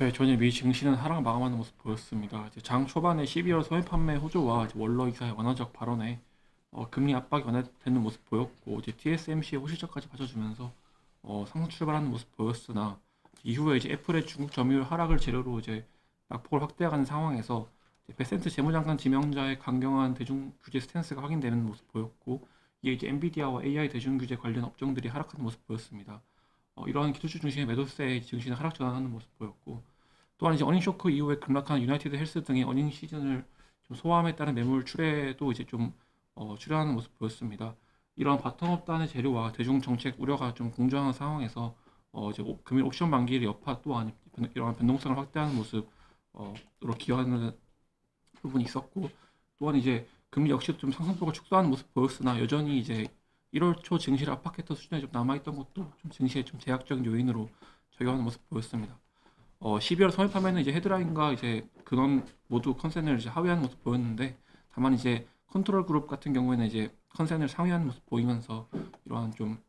네, 전일 미 증시는 하락 마감하는 모습 보였습니다. 이제 장 초반에 12월 소매 판매 호조와 원로 이사의 완화적 발언에 어, 금리 압박이 완화되는 모습 보였고 이제 TSMC의 호실적까지 받쳐주면서 어, 상승 출발하는 모습 보였으나 이후에 이제 애플의 중국 점유율 하락을 재료로 이제 낙폭을 확대하는 상황에서 베센트 재무장관 지명자의 강경한 대중 규제 스탠스가 확인되는 모습 보였고 이에 이제 엔비디아와 AI 대중 규제 관련 업종들이 하락하는 모습 보였습니다. 어, 이러한 기술주 중심의 매도세의 증시는 하락 전환하는 모습 보였고 또한 이제 어닝 쇼크 이후에 급락한 유나이티드 헬스 등의 어닝 시즌을 좀 소화함에 따른 매물 출회도 이제 좀 어, 출현하는 모습 보였습니다. 이런 바텀업 단의 재료와 대중 정책 우려가 좀 공존하는 상황에서 어, 이제 오- 금일 옵션 만기일 여파 또한 변- 이러한 변동성을 확대하는 모습으로 기여하는 부분이 있었고 또한 이제 금리 역시 좀 상승폭을 축소하는 모습 보였으나 여전히 이제 1월 초 증시를 압박했던 수준에 좀 남아있던 것도 좀 증시의 좀 제약적인 요인으로 작용하는 모습 보였습니다. 어, 12월 소매 판매는 이제 헤드라인과 이제 근원 모두 컨센을 이제 하회하는 모습 보였는데 다만 이제 컨트롤 그룹 같은 경우에는 이제 컨센을 상회하는 모습 보이면서 이러한 좀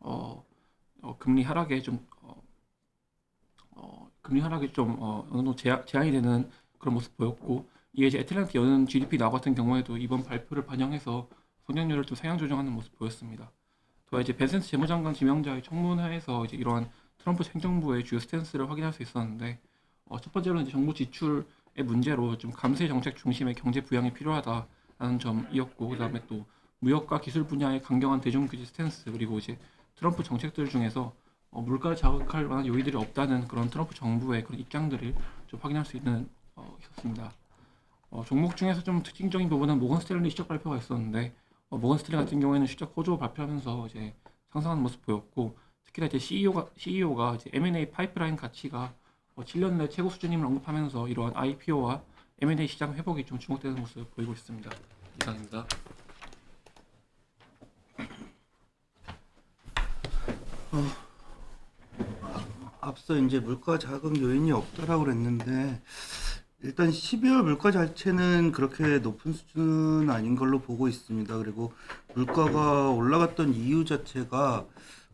어, 어, 금리 하락에 좀 어, 어, 금리 하락이 좀 어, 어느 정도 제한, 제한이 되는 그런 모습 보였고 이게 이제 애틀랜트 연은 GDP 나 같은 경우에도 이번 발표를 반영해서 성장률을 좀 상향 조정하는 모습 보였습니다. 또 이제 벤센스 재무장관 지명자의 청문회에서 이제 이러한 트럼프 행정부의 주요 스탠스를 확인할 수 있었는데 어, 첫 번째로는 이제 정부 지출의 문제로 좀 감세 정책 중심의 경제 부양이 필요하다라는 점이었고 그다음에 또 무역과 기술 분야의 강경한 대중 규제 스탠스 그리고 이제 트럼프 정책들 중에서 어, 물가를 자극할 만한 요인들이 없다는 그런 트럼프 정부의 그런 입장들을 좀 확인할 수 있는 어, 있었습니다. 어, 종목 중에서 좀 특징적인 부분은 모건 스탠리 실적 발표가 있었는데 어, 모건 스탠리 같은 경우에는 실적 호조 발표하면서 이제 상승하는 모습 보였고 특히나 이제 CEO가 CEO가 이제 M&A 파이프라인 가치가 어, 7년 내 최고 수준임을 언급하면서 이러한 IPO와 M&A 시장 회복이 좀 주목되는 모습을 보이고 있습니다. 이상입니다. 앞서 이제 물가 자극 요인이 없다라고 그랬는데 일단 12월 물가 자체는 그렇게 높은 수준은 아닌 걸로 보고 있습니다. 그리고 물가가 올라갔던 이유 자체가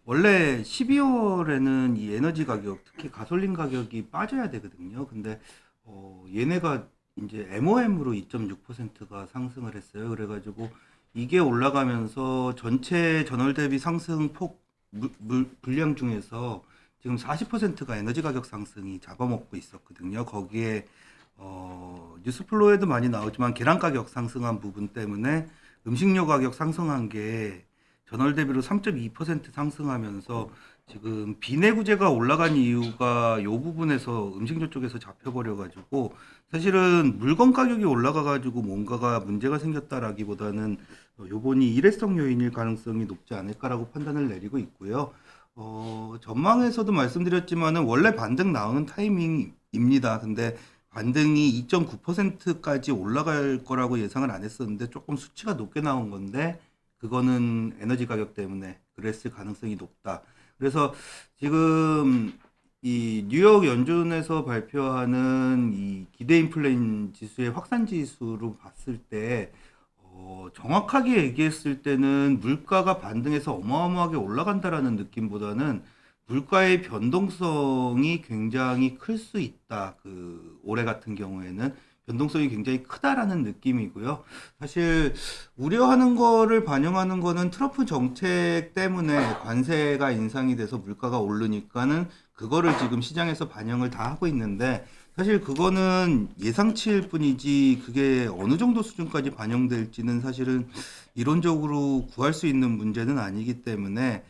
원래 12월에는 이 에너지 가격, 특히 가솔린 가격이 빠져야 되거든요. 근데 어 얘네가 이제 MOM으로 2.6%가 상승을 했어요. 그래가지고 이게 올라가면서 전체 전월 대비 상승 폭 물, 물- 분량 중에서 지금 40%가 에너지 가격 상승이 잡아먹고 있었거든요. 거기에 어, 뉴스플로에도 많이 나오지만 계란 가격 상승한 부분 때문에 음식료 가격 상승한 게 전월 대비로 3.2% 상승하면서 지금 비내구제가 올라간 이유가 요 부분에서 음식료 쪽에서 잡혀버려 가지고 사실은 물건 가격이 올라가 가지고 뭔가가 문제가 생겼다라기보다는 어, 요번이 일회성 요인일 가능성이 높지 않을까라고 판단을 내리고 있고요. 어, 전망에서도 말씀드렸지만은 원래 반등 나오는 타이밍입니다. 근데 반등이 2.9%까지 올라갈 거라고 예상을 안 했었는데 조금 수치가 높게 나온 건데 그거는 에너지 가격 때문에 그랬을 가능성이 높다. 그래서 지금 이 뉴욕 연준에서 발표하는 이 기대 인플레인 지수의 확산 지수로 봤을 때 어, 정확하게 얘기했을 때는 물가가 반등해서 어마어마하게 올라간다라는 느낌보다는 물가의 변동성이 굉장히 클 수 있다. 그 올해 같은 경우에는 변동성이 굉장히 크다라는 느낌이고요. 사실 우려하는 거를 반영하는 거는 트럼프 정책 때문에 관세가 인상이 돼서 물가가 오르니까는 그거를 지금 시장에서 반영을 다 하고 있는데 사실 그거는 예상치일 뿐이지 그게 어느 정도 수준까지 반영될지는 사실은 이론적으로 구할 수 있는 문제는 아니기 때문에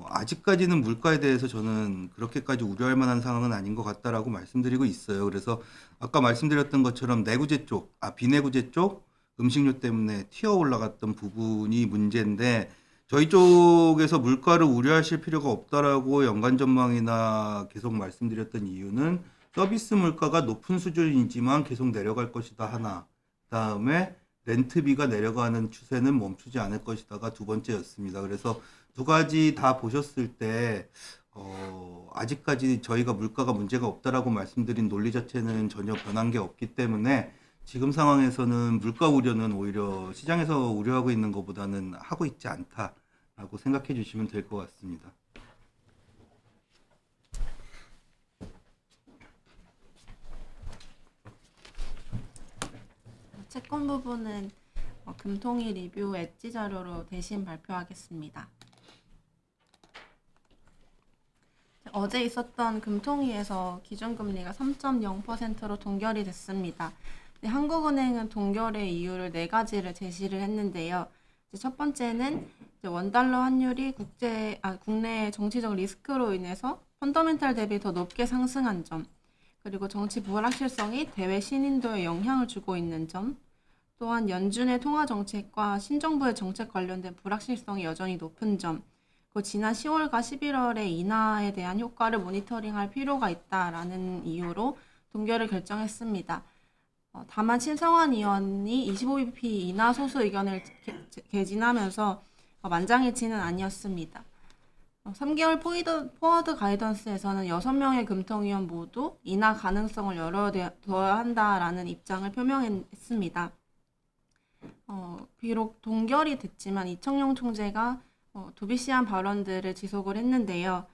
어, 아직까지는 물가에 대해서 저는 그렇게까지 우려할 만한 상황은 아닌 것 같다라고 말씀드리고 있어요. 그래서 아까 말씀드렸던 것처럼 내구재 쪽, 아 비내구재 쪽 음식료 때문에 튀어 올라갔던 부분이 문제인데 저희 쪽에서 물가를 우려하실 필요가 없다라고 연간 전망이나 계속 말씀드렸던 이유는 서비스 물가가 높은 수준이지만 계속 내려갈 것이다 하나. 그다음에 렌트비가 내려가는 추세는 멈추지 않을 것이다가 두 번째였습니다. 그래서 두 가지 다 보셨을 때 어, 아직까지 저희가 물가가 문제가 없다라고 말씀드린 논리 자체는 전혀 변한 게 없기 때문에 지금 상황에서는 물가 우려는 오히려 시장에서 우려하고 있는 것보다는 하고 있지 않다라고 생각해 주시면 될 것 같습니다. 채권 부분은 어, 금통위 리뷰 엣지 자료로 대신 발표하겠습니다. 어제 있었던 금통위에서 기준금리가 3.0%로 동결이 됐습니다. 네, 한국은행은 동결의 이유를 네 가지를 제시를 했는데요. 첫 번째는 원달러 환율이 국제 아, 국내 정치적 리스크로 인해서 펀더멘탈 대비 더 높게 상승한 점, 그리고 정치 불확실성이 대외 신인도에 영향을 주고 있는 점, 또한 연준의 통화 정책과 신정부의 정책 관련된 불확실성이 여전히 높은 점, 그 지난 10월과 11월의 인하에 대한 효과를 모니터링할 필요가 있다라는 이유로 동결을 결정했습니다. 어, 다만 신성환 의원이 25bp 인하 소수 의견을 개- 개- 개진하면서 어, 만장일치는 아니었습니다. 어, 3개월 포이드, 포워드 가이던스에서는 6명의 금통위원 모두 인하 가능성을 열어둬야 한다라는 입장을 표명했습니다. 어, 비록 동결이 됐지만 이청용 총재가 어, 도비시한 발언들을 지속을 했는데요.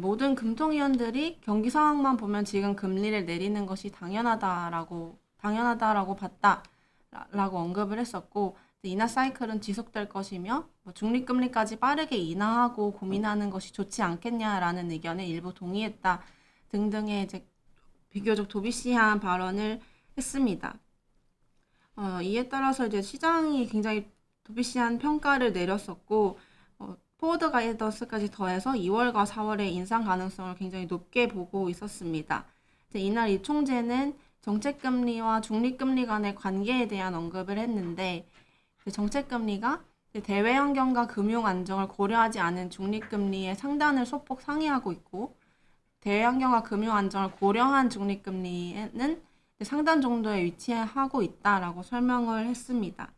모든 금통위원들이 경기 상황만 보면 지금 금리를 내리는 것이 당연하다라고 당연하다라고 봤다라고 언급을 했었고 인하 사이클은 지속될 것이며 뭐 중립금리까지 빠르게 인하하고 고민하는 것이 좋지 않겠냐라는 의견에 일부 동의했다 등등의 이제 비교적 도비시한 발언을 했습니다. 어, 이에 따라서 이제 시장이 굉장히 도비시한 평가를 내렸었고 어, 포워드 가이던스까지 더해서 2월과 4월의 인상 가능성을 굉장히 높게 보고 있었습니다. 이날 이 총재는 정책금리와 중립금리 간의 관계에 대한 언급을 했는데 이제 정책금리가 대외 환경과 금융 안정을 고려하지 않은 중립금리의 상단을 소폭 상회하고 있고 대외 환경과 금융 안정을 고려한 중립금리는 상단 정도에 위치하고 있다라고 설명을 했습니다.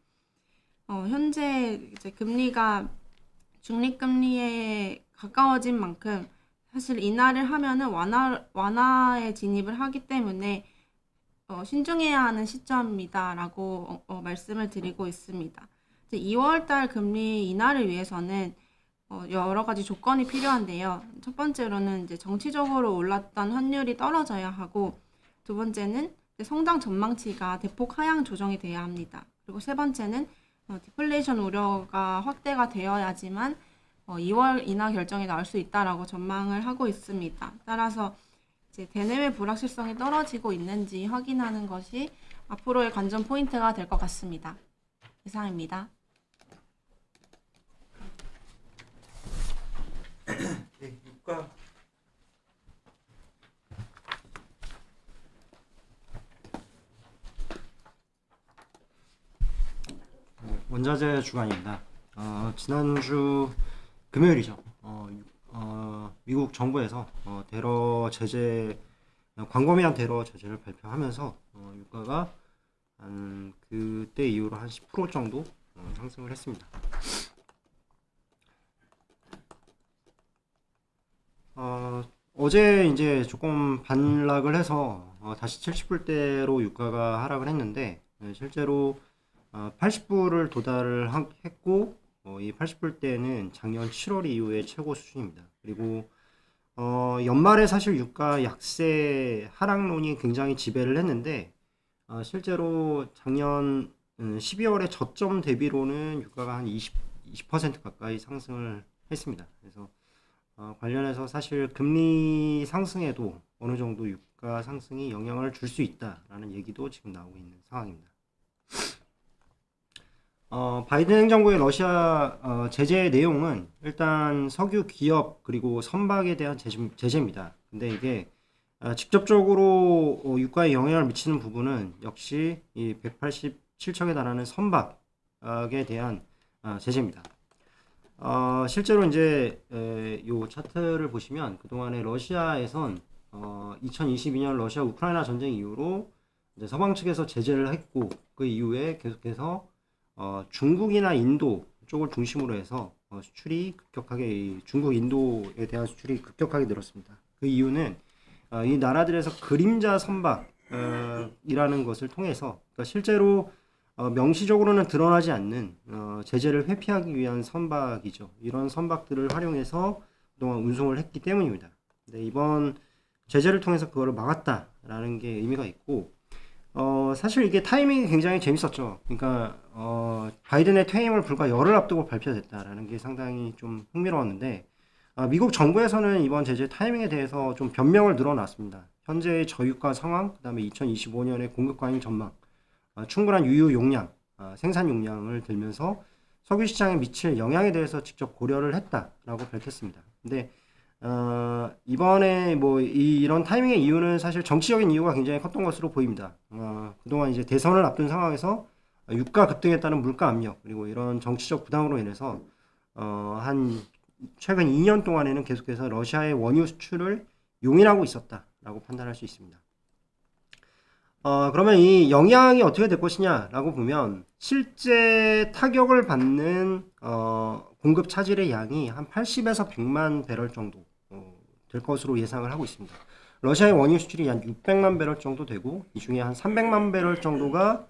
어, 현재 금리가 중립금리에 가까워진 만큼 사실 인하를 하면은 완화 완화에 진입을 하기 때문에 어, 신중해야 하는 시점이다라고 어, 어, 말씀을 드리고 있습니다. 이제 2월달 금리 인하를 위해서는 어, 여러 가지 조건이 필요한데요. 첫 번째로는 이제 정치적으로 올랐던 환율이 떨어져야 하고 두 번째는 성장 전망치가 대폭 하향 조정이 돼야 합니다. 그리고 세 번째는 어, 디플레이션 우려가 확대가 되어야지만 어, 2월 인하 결정이 나올 수 있다라고 전망을 하고 있습니다. 따라서 이제 대내외 불확실성이 떨어지고 있는지 확인하는 것이 앞으로의 관전 포인트가 될 것 같습니다. 이상입니다. 네, 유가 원자재 주간입니다. 어, 지난주 금요일이죠. 어, 유- 어, 미국 정부에서 어, 대러 제재 어, 광범위한 대러 제재를 발표하면서 어, 유가가 한 그때 이후로 한 10% 정도 어, 상승을 했습니다. 어, 어제 이제 조금 반락을 해서 어, 다시 70불대로 유가가 하락을 했는데 네, 실제로 어, 80불을 도달을 하- 했고 어, 이 80불 대는 작년 7월 이후의 최고 수준입니다. 그리고 어, 연말에 사실 유가 약세 하락론이 굉장히 지배를 했는데 어, 실제로 작년 음, 12월에 저점 대비로는 유가가 한 20, 20% 가까이 상승을 했습니다. 그래서 어, 관련해서 사실 금리 상승에도 어느 정도 유가 상승이 영향을 줄 수 있다라는 얘기도 지금 나오고 있는 상황입니다. 어, 바이든 행정부의 러시아 어, 제재 내용은 일단 석유 기업 그리고 선박에 대한 제재, 제재 입니다. 근데 이게 어, 직접적으로 어, 유가에 영향을 미치는 부분은 역시 이 187척에 달하는 선박에 대한 어, 제재입니다. 어, 실제로 이제 에, 요 차트를 보시면 그동안에 러시아에선 어, 2022년 러시아 우크라이나 전쟁 이후로 서방 측에서 제재를 했고 그 이후에 계속해서 어, 중국이나 인도 쪽을 중심으로 해서 어, 수출이 급격하게 이 중국 인도에 대한 수출이 급격하게 늘었습니다. 그 이유는 어, 이 나라들에서 그림자 선박이라는 것을 통해서 그러니까 실제로 어, 명시적으로는 드러나지 않는 어, 제재를 회피하기 위한 선박이죠. 이런 선박들을 활용해서 그동안 운송을 했기 때문입니다. 근데 이번 제재를 통해서 그거를 막았다라는 게 의미가 있고 어, 사실 이게 타이밍이 굉장히 재밌었죠. 그러니까 어, 바이든의 퇴임을 불과 열흘 앞두고 발표됐다라는 게 상당히 좀 흥미로웠는데 아, 미국 정부에서는 이번 제재 타이밍에 대해서 좀 변명을 늘어놨습니다. 현재의 저유가 상황, 그다음에 2025년의 공급 과잉 전망, 아, 충분한 유유 용량, 아, 생산 용량을 들면서 석유 시장에 미칠 영향에 대해서 직접 고려를 했다라고 밝혔습니다. 근데 어, 이번에 뭐 이, 이런 타이밍의 이유는 사실 정치적인 이유가 굉장히 컸던 것으로 보입니다. 어, 그동안 이제 대선을 앞둔 상황에서 유가 급등에 따른 물가 압력 그리고 이런 정치적 부담으로 인해서 어, 한 최근 2년 동안에는 계속해서 러시아의 원유 수출을 용인하고 있었다라고 판단할 수 있습니다. 어, 그러면 이 영향이 어떻게 될 것이냐라고 보면 실제 타격을 받는 어, 공급 차질의 양이 한 80에서 100만 배럴 정도 어, 될 것으로 예상을 하고 있습니다. 러시아의 원유 수출이 한 600만 배럴 정도 되고 이 중에 한 300만 배럴 정도가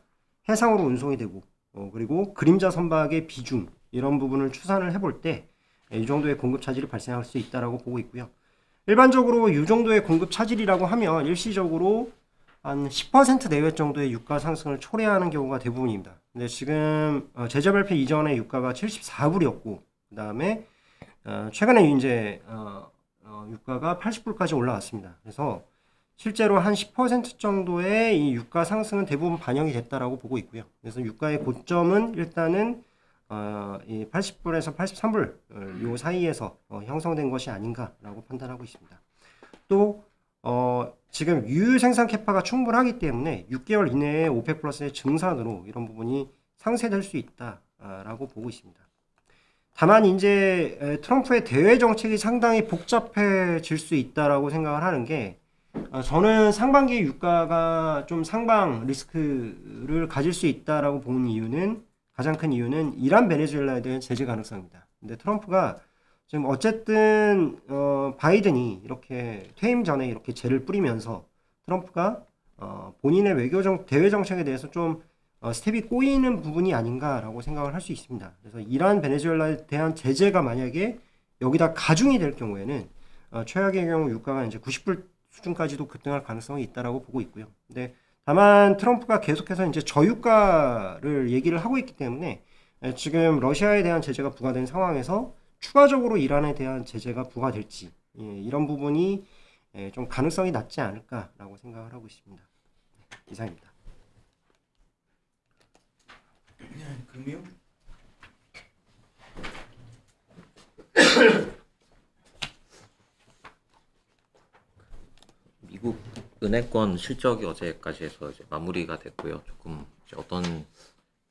해상으로 운송이 되고 어, 그리고 그림자 선박의 비중 이런 부분을 추산을 해볼 때 이 정도의 공급 차질이 발생할 수 있다라고 보고 있고요. 일반적으로 이 정도의 공급 차질이라고 하면 일시적으로 한 10% 내외 정도의 유가 상승을 초래하는 경우가 대부분입니다. 근데 지금 어, 제재 발표 이전에 유가가 74불이었고 그 다음에 어, 최근에 이제 어, 어, 유가가 80불까지 올라왔습니다. 그래서 실제로 한 10% 정도의 이 유가 상승은 대부분 반영이 됐다라고 보고 있고요. 그래서 유가의 고점은 일단은 어, 이 80불에서 83불 요 사이에서 어, 형성된 것이 아닌가라고 판단하고 있습니다. 또 어, 지금 유유 생산 캐파가 충분하기 때문에 6개월 이내에 오펙 플러스의 증산으로 이런 부분이 상쇄될 수 있다라고 보고 있습니다. 다만 이제 에, 트럼프의 대외 정책이 상당히 복잡해질 수 있다라고 생각을 하는 게 어, 저는 상반기 유가가 좀 상방 리스크를 가질 수 있다라고 보는 이유는 가장 큰 이유는 이란 베네수엘라에 대한 제재 가능성입니다. 근데 트럼프가 지금 어쨌든 어, 바이든이 이렇게 퇴임 전에 이렇게 죄를 뿌리면서 트럼프가 어, 본인의 외교 정 대외 정책에 대해서 좀 어, 스텝이 꼬이는 부분이 아닌가라고 생각을 할 수 있습니다. 그래서 이란 베네수엘라에 대한 제재가 만약에 여기다 가중이 될 경우에는 어, 최악의 경우 유가가 이제 90불 수준까지도 급등할 가능성이 있다라고 보고 있고요. 근데 다만 트럼프가 계속해서 이제 저유가를 얘기를 하고 있기 때문에 에, 지금 러시아에 대한 제재가 부과된 상황에서 추가적으로 이란에 대한 제재가 부과될지 예, 이런 부분이 예, 좀 가능성이 낮지 않을까라고 생각을 하고 있습니다. 네, 이상입니다. 금융? 미국 은행권 실적이 어제까지 해서 이제 마무리가 됐고요. 조금 이제 어떤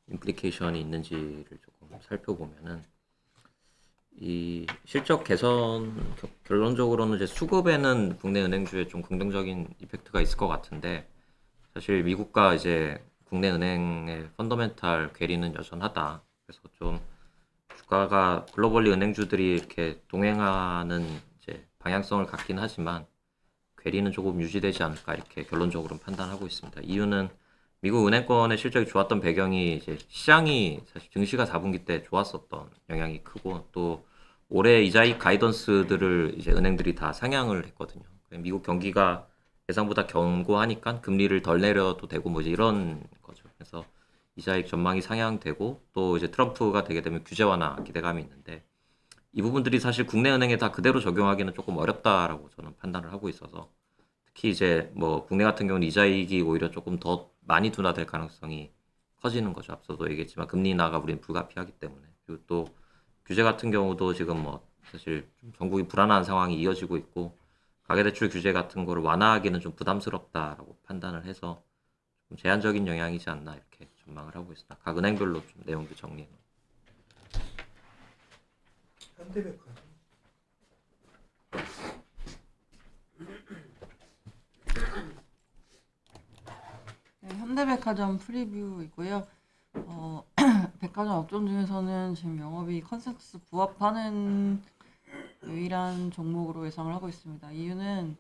임플리케이션이 있는지를 조금 살펴보면은 이 실적 개선 겨- 결론적으로는 이제 수급에는 국내 은행주에 좀 긍정적인 이펙트가 있을 것 같은데 사실 미국과 이제 국내 은행의 펀더멘탈 괴리는 여전하다. 그래서 좀 주가가 글로벌리 은행주들이 이렇게 동행하는 이제 방향성을 갖긴 하지만 괴리는 조금 유지되지 않을까 이렇게 결론적으로는 판단하고 있습니다. 이유는 미국 은행권의 실적이 좋았던 배경이 이제 시장이 사실 증시가 4분기 때 좋았었던 영향이 크고 또 올해 이자익 가이던스들을 이제 은행들이 다 상향을 했거든요. 미국 경기가 예상보다 견고하니까 금리를 덜 내려도 되고 뭐 이제 이런. 그래서 이자익 전망이 상향되고 또 이제 트럼프가 되게 되면 규제 완화 기대감이 있는데 이 부분들이 사실 국내 은행에 다 그대로 적용하기는 조금 어렵다라고 저는 판단을 하고 있어서 특히 이제 뭐 국내 같은 경우는 이자익이 오히려 조금 더 많이 둔화될 가능성이 커지는 거죠. 앞서도 얘기했지만 금리 인하가 우리는 불가피하기 때문에 그리고 또 규제 같은 경우도 지금 뭐 사실 좀 전국이 불안한 상황이 이어지고 있고 가계대출 규제 같은 거를 완화하기는 좀 부담스럽다라고 판단을 해서 좀 제한적인 영향이지 않나 이렇게 전망을 하고 있습니다. 각 은행별로 좀 내용도 정리해 놓은. 현대백화점. 네, 현대백화점 프리뷰이고요. 어, 백화점 업종 중에서는 지금 영업이 컨센서스 부합하는 유일한 종목으로 예상을 하고 있습니다. 이유는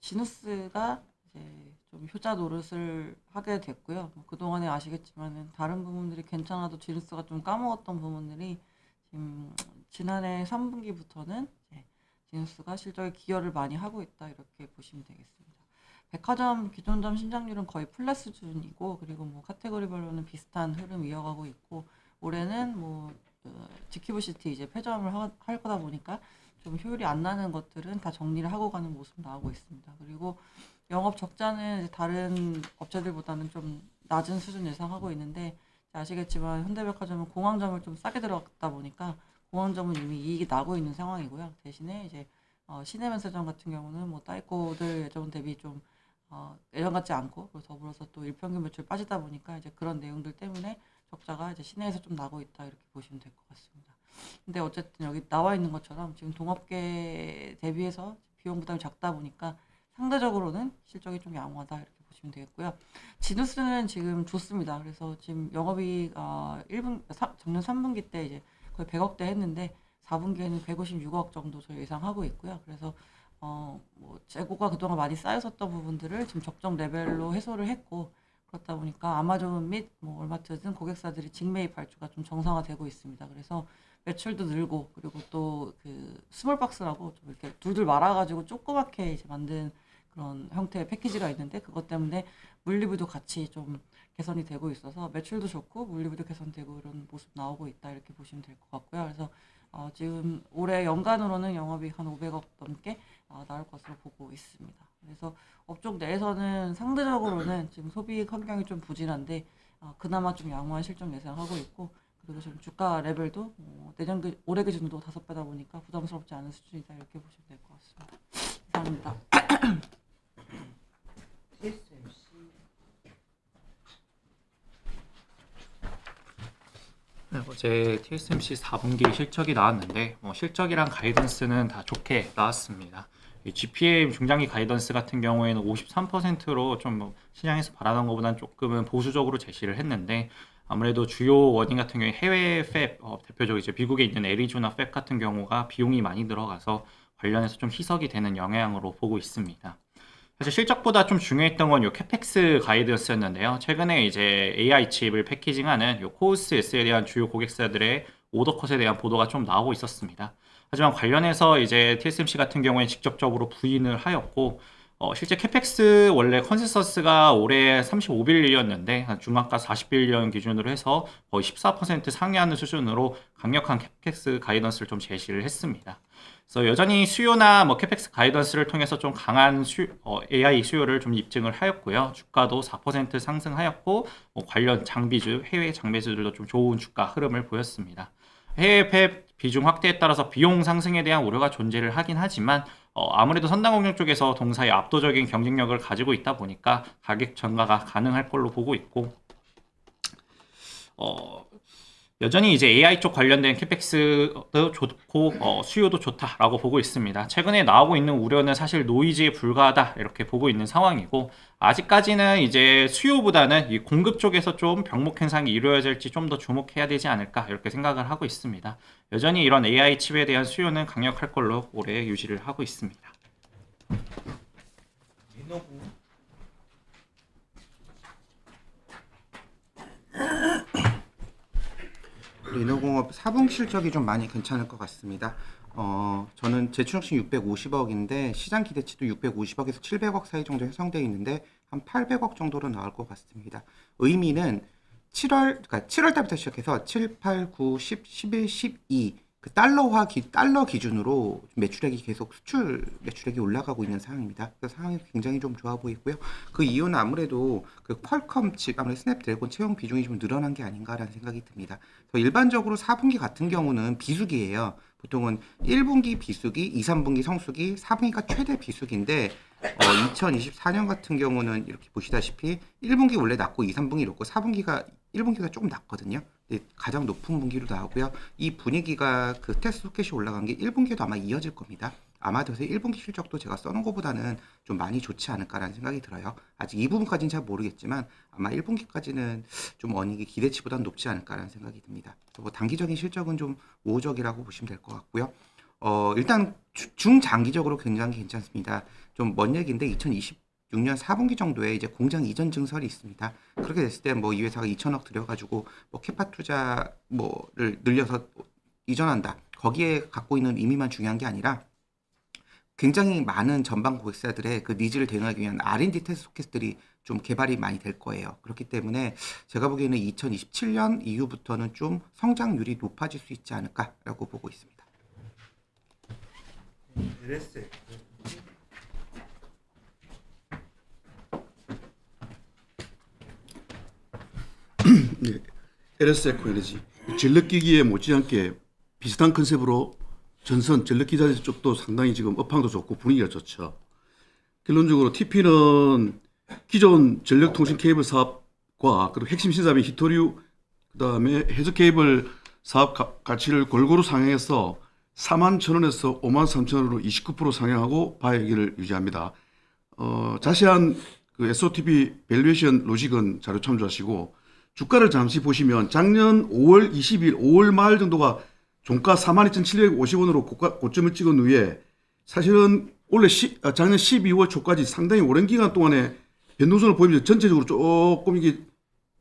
지누스가 이제 좀 효자 노릇을 하게 됐고요. 뭐 그동안에 아시겠지만은 다른 부분들이 괜찮아도 지누스가 좀 까먹었던 부분들이 지금 지난해 3분기부터는 이제 지누스가 실적에 기여를 많이 하고 있다 이렇게 보시면 되겠습니다. 백화점 기존점 신장률은 거의 플랫 수준이고 그리고 뭐 카테고리별로는 비슷한 흐름 이어가고 있고 올해는 뭐 어, 지키브시티 이제 폐점을 하, 할 거다 보니까 좀 효율이 안 나는 것들은 다 정리를 하고 가는 모습 나오고 있습니다. 그리고 영업 적자는 다른 업체들보다는 좀 낮은 수준 예상하고 있는데 아시겠지만 현대백화점은 공항점을 좀 싸게 들어갔다 보니까 공항점은 이미 이익이 나고 있는 상황이고요. 대신에 이제 어, 시내 면세점 같은 경우는 뭐 따이코들 예전 대비 좀 어, 예전 같지 않고 더불어서 또 일평균 매출 빠지다 보니까 이제 그런 내용들 때문에 적자가 이제 시내에서 좀 나고 있다 이렇게 보시면 될 것 같습니다. 근데 어쨌든 여기 나와 있는 것처럼 지금 동업계 대비해서 비용 부담이 작다 보니까 상대적으로는 실적이 좀 양호하다 이렇게 보시면 되겠고요. 지누스는 지금 좋습니다. 그래서 지금 영업이익 어, 1분 사- 작년 3분기 때 이제 거의 100억대 했는데 4분기에는 156억 정도 저희 예상하고 있고요. 그래서 어, 뭐 재고가 그동안 많이 쌓였었던 부분들을 지금 적정 레벨로 해소를 했고 그렇다 보니까 아마존 및뭐 월마트 등 고객사들이 직매입 발주가 좀 정상화되고 있습니다. 그래서 매출도 늘고 그리고 또 그 스몰박스라고 좀 이렇게 둘둘 말아가지고 조그맣게 이제 만든 그런 형태의 패키지가 있는데 그것 때문에 물리부도 같이 좀 개선이 되고 있어서 매출도 좋고 물리부도 개선되고 이런 모습 나오고 있다 이렇게 보시면 될 것 같고요. 그래서 어, 지금 올해 연간으로는 영업이익 한 500억 넘게 어, 나올 것으로 보고 있습니다. 그래서 업종 내에서는 상대적으로는 지금 소비 환경이 좀 부진한데 어, 그나마 좀 양호한 실적 예상하고 있고 그리고 지금 주가 레벨도 어, 내년 기, 올해 기준으로 다섯 배다 보니까 부담스럽지 않은 수준이다 이렇게 보시면 될 것 같습니다. 이상입니다. 네, 어제 TSMC 4분기 실적이 나왔는데 뭐 실적이랑 가이던스는 다 좋게 나왔습니다. 이 GPM 중장기 가이던스 같은 경우에는 53%로 좀뭐 시장에서 바라던 것보다는 조금은 보수적으로 제시를 했는데 아무래도 주요 원인 같은 경우에 해외 팹 어, 대표적으로 이제 미국에 있는 애리조나 팹 같은 경우가 비용이 많이 들어가서 관련해서 좀 희석이 되는 영향으로 보고 있습니다. 사실 실적보다 좀 중요했던 건 요 캐펙스 가이드였었는데요. 최근에 이제 AI 칩을 패키징하는 요 코우스 S에 대한 주요 고객사들의 오더 컷에 대한 보도가 좀 나오고 있었습니다. 하지만 관련해서 이제 TSMC 같은 경우에 직접적으로 부인을 하였고 어, 실제 캐펙스 원래 컨센서스가 올해 35빌리언인데 중간가 40빌리언 기준으로 해서 거의 14% 상회하는 수준으로 강력한 캐펙스 가이던스를 좀 제시를 했습니다. 그래서 여전히 수요나 뭐 캐펙스 가이던스를 통해서 좀 강한 수, 어, AI 수요를 좀 입증을 하였고요. 주가도 4% 상승하였고 뭐 관련 장비주, 해외 장비주들도 좀 좋은 주가 흐름을 보였습니다. 해외 폐 비중 확대에 따라서 비용 상승에 대한 우려가 존재를 하긴 하지만 어, 아무래도 선단공정 쪽에서 동사의 압도적인 경쟁력을 가지고 있다 보니까 가격 전가가 가능할 걸로 보고 있고 어, 여전히 이제 AI 쪽 관련된 캐펙스도 좋고 어, 수요도 좋다라고 보고 있습니다. 최근에 나오고 있는 우려는 사실 노이즈에 불과하다 이렇게 보고 있는 상황이고 아직까지는 이제 수요보다는 이 공급 쪽에서 좀 병목 현상이 이루어질지 좀 더 주목해야 되지 않을까 이렇게 생각을 하고 있습니다. 여전히 이런 AI 칩에 대한 수요는 강력할 걸로 올해 유지를 하고 있습니다. 리노공업 4분기 실적이 좀 많이 괜찮을 것 같습니다. 어, 저는 제출액신 650억인데 시장 기대치도 650억에서 700억 사이 정도 형성되어 있는데 한 800억 정도로 나올 것 같습니다. 의미는 7월 그러니까 7월 달부터 시작해서 7, 8, 9, 10, 11, 12 그 달러화 기, 달러 기준으로 매출액이 계속 수출 매출액이 올라가고 있는 상황입니다. 그래서 상황이 굉장히 좀 좋아 보이고요. 그 이유는 아무래도 그 퀄컴 칩 아무래도 스냅드래곤 채용 비중이 좀 늘어난 게 아닌가라는 생각이 듭니다. 일반적으로 4분기 같은 경우는 비수기예요. 보통은 1분기 비수기, 2, 3분기 성수기, 4분기가 최대 비수기인데 어, 2024년 같은 경우는 이렇게 보시다시피 1분기 원래 낮고 2, 3분기 높고 4분기가 1분기가 조금 낮거든요. 근데 가장 높은 분기로 나오고요. 이 분위기가 그 테스트 소켓이 올라간 게 1분기에도 아마 이어질 겁니다. 아마도 1분기 실적도 제가 써놓은 것보다는 좀 많이 좋지 않을까라는 생각이 들어요. 아직 2분기까지는 잘 모르겠지만 아마 1분기까지는 좀 어닝이 기대치보다는 높지 않을까라는 생각이 듭니다. 뭐 단기적인 실적은 좀 우호적이라고 보시면 될 것 같고요. 어, 일단 주- 중장기적으로 굉장히 괜찮습니다. 좀 먼 얘기인데 2026년 4분기 정도에 이제 공장 이전 증설이 있습니다. 그렇게 됐을 때 뭐 이 회사가 2천억 들여가지고 뭐 캐파 투자 뭐를 늘려서 이전한다. 거기에 갖고 있는 의미만 중요한 게 아니라 굉장히 많은 전방 고객사들의 그 니즈를 대응하기 위한 R&D 테스트 소켓들이 좀 개발이 많이 될 거예요. 그렇기 때문에 제가 보기에는 2027년 이후부터는 좀 성장률이 높아질 수 있지 않을까라고 보고 있습니다. LS 네, LS 에코 에너지 전력기기에 못지않게 비슷한 컨셉으로 전선 전력기자 쪽도 상당히 지금 업황도 좋고 분위기가 좋죠. 결론적으로 TP는 기존 전력통신 케이블 사업과 그리고 핵심 신사업인 히토류 그다음에 해저 케이블 사업 가, 가치를 골고루 상향해서 4만 천 원에서 5만 3천 원으로 29% 상향하고 바이기를 유지합니다. 어, 자세한 그 SOTP 밸류에이션 로직은 자료 참조하시고 주가를 잠시 보시면 작년 5월 20일, 5월 말 정도가 종가 42,750원으로 고가, 고점을 찍은 후에 사실은 원래 시, 아, 작년 12월 초까지 상당히 오랜 기간 동안에 변동성을 보이면서 전체적으로 조금 이게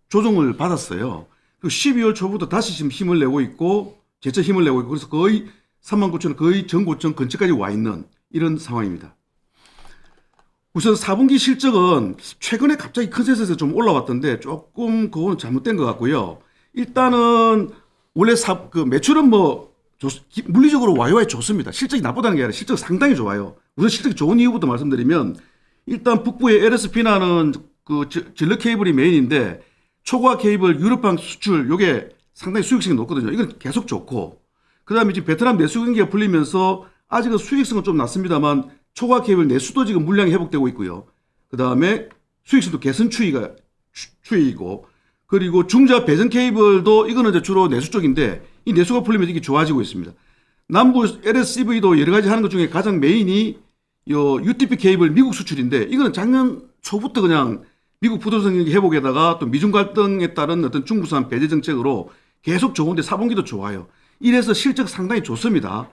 조정을 받았어요. 그 12월 초부터 다시 지금 힘을 내고 있고 재차 힘을 내고 있고 그래서 거의 3만 9천 원 거의 전고점 근처까지 와 있는 이런 상황입니다. 우선 4분기 실적은 최근에 갑자기 컨센서스에서 좀 올라왔던데 조금 그건 잘못된 것 같고요. 일단은 원래 사, 그 매출은 뭐 좋- 기- 물리적으로 와이와이 좋습니다. 실적이 나쁘다는 게 아니라 실적 상당히 좋아요. 우선 실적이 좋은 이유부터 말씀드리면 일단 북부의 LSP나는 그 저- 전력 케이블이 메인인데 초과 케이블 유럽판 수출 요게 상당히 수익성이 높거든요. 이건 계속 좋고 그다음에 지금 베트남 내수 경기가 풀리면서 아직은 수익성은 좀 낮습니다만 초과 케이블 내수도 지금 물량이 회복되고 있고요. 그 다음에 수익성도 개선 추이가 추- 추이이고 그리고 중자 배선 케이블도 이거는 이제 주로 내수 쪽인데 이 내수가 풀리면 이게 좋아지고 있습니다. 남부 LSCV도 여러 가지 하는 것 중에 가장 메인이 요 UTP 케이블 미국 수출인데 이거는 작년 초부터 그냥 미국 경기 회복에다가 또 미중 갈등에 따른 어떤 중국산 배제 정책으로 계속 좋은데 사분기도 좋아요. 이래서 실적 상당히 좋습니다.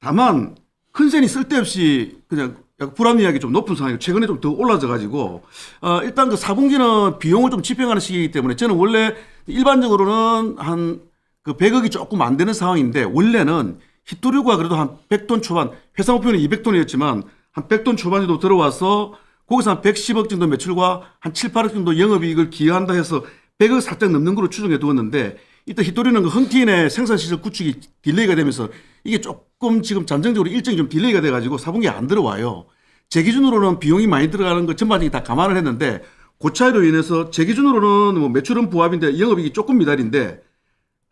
다만 큰센이 쓸데없이 그냥 약간 불합리하게 좀 높은 상황이고 최근에 좀 더 올라져 가지고 어, 일단 그 4분기는 비용을 좀 집행하는 시기이기 때문에 저는 원래 일반적으로는 한 그 100억이 조금 안 되는 상황인데 원래는 히토류가 그래도 한 100톤 초반 회사 목표는 200톤이었지만 한 100톤 초반 정도 들어와서 거기서 한 110억 정도 매출과 한 7, 8억 정도 영업이익을 기여한다 해서 100억 살짝 넘는 걸로 추정해 두었는데 이때 히토리는 그 흥티인의 생산시설 구축이 딜레이가 되면서 이게 조금 지금 잠정적으로 일정이 좀 딜레이가 돼가지고 4분기에 안 들어와요. 제 기준으로는 비용이 많이 들어가는 거 전반적인 다 감안을 했는데 그 차이로 인해서 제 기준으로는 뭐 매출은 부합인데 영업이익이 조금 미달인데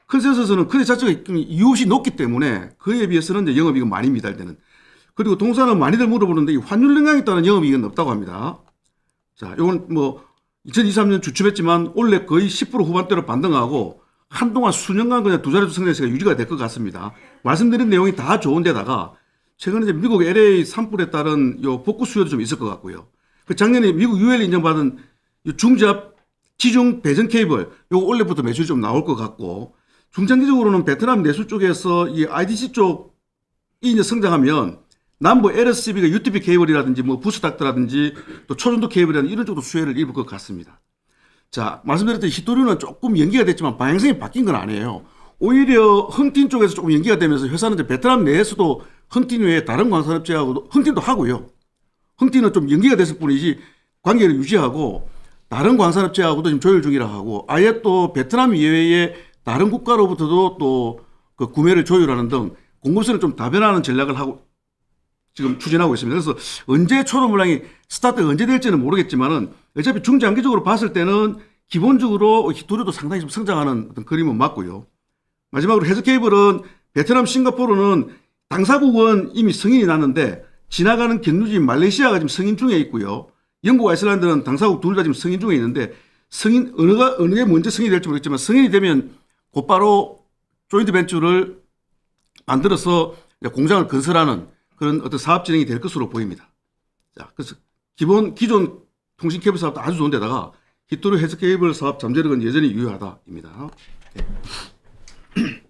컨센서스는 크레 자체가 이웃이 높기 때문에 그에 비해서는 영업이익은 많이 미달되는. 그리고 동사는 많이들 물어보는데 이 환율 영향에 따른 영업이익은 없다고 합니다. 자, 이건 뭐 2023년 주춤했지만 올해 거의 10% 후반대로 반등하고 한동안 수년간 그냥 두 자릿수 성장세가 유지가 될 것 같습니다. 말씀드린 내용이 다 좋은데다가 최근에 이제 미국 LA 산불에 따른 요 복구 수요도 좀 있을 것 같고요. 그 작년에 미국 UL 인정받은 이 중잡 지중 배전 케이블 요거 올해부터 매출이 좀 나올 것 같고 중장기적으로는 베트남 내수 쪽에서 이 IDC 쪽이 이제 성장하면 남부 LSCB가 UTP 케이블이라든지 뭐 부스닥트라든지 또 초전도 케이블이라든지 이런 쪽도 수혜를 입을 것 같습니다. 자, 말씀드렸듯이 히토류는 조금 연기가 됐지만 방향성이 바뀐 건 아니에요. 오히려 흥틴 쪽에서 조금 연기가 되면서 회사는 이제 베트남 내에서도 흥틴 외에 다른 광산업체하고도 흥틴도 하고요. 흥틴은 좀 연기가 됐을 뿐이지 관계를 유지하고 다른 광산업체하고도 지금 조율 중이라 하고 아예 또 베트남 이외의 다른 국가로부터도 또 그 구매를 조율하는 등 공급선을 좀 다변화하는 전략을 하고 지금 추진하고 있습니다. 그래서 언제 초도 물량이 스타트가 언제 될지는 모르겠지만은 어차피 중장기적으로 봤을 때는 기본적으로 히토류도 상당히 좀 성장하는 어떤 그림은 맞고요. 마지막으로 해저 케이블은 베트남, 싱가포르는 당사국은 이미 승인이 났는데 지나가는 경유지인 말레이시아가 지금 승인 중에 있고요. 영국, 아이슬란드는 당사국 둘 다 지금 승인 중에 있는데 승인 어느가 어느 게 먼저 승인이 될지 모르겠지만 승인이 되면 곧바로 조인트 벤처를 만들어서 공장을 건설하는 그런 어떤 사업 진행이 될 것으로 보입니다. 자, 그래서 기본 기존 통신 케이블 사업도 아주 좋은데다가 히토르 해저 케이블 사업 잠재력은 여전히 유효하다입니다. 네.